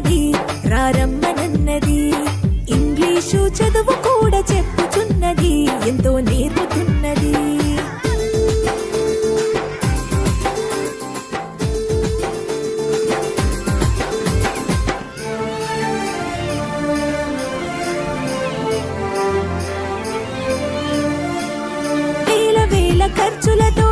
ఉన్నది రారమ్మనన్నది ఇంగ్లీషు చదువు కూడా చెప్పుచున్నది ఎంతో నేర్పుతున్నది. ఖర్చులతో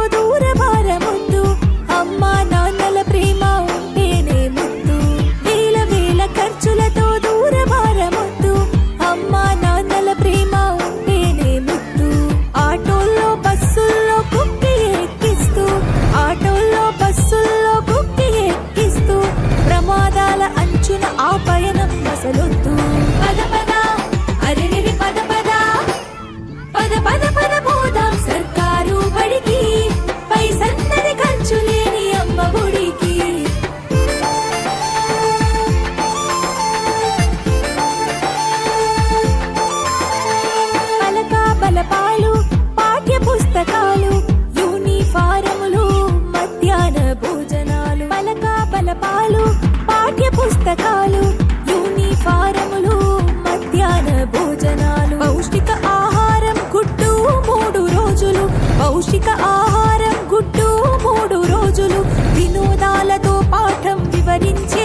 పాఠ్య పుస్తకాలు యూనిఫారములు మధ్యాహ్న భోజనాలు. పౌష్టిక ఆహారం గుడ్డు మూడు రోజులు. పౌష్టిక ఆహారం గుడ్డు మూడు రోజులు. వినోదాలతో పాఠం వివరించి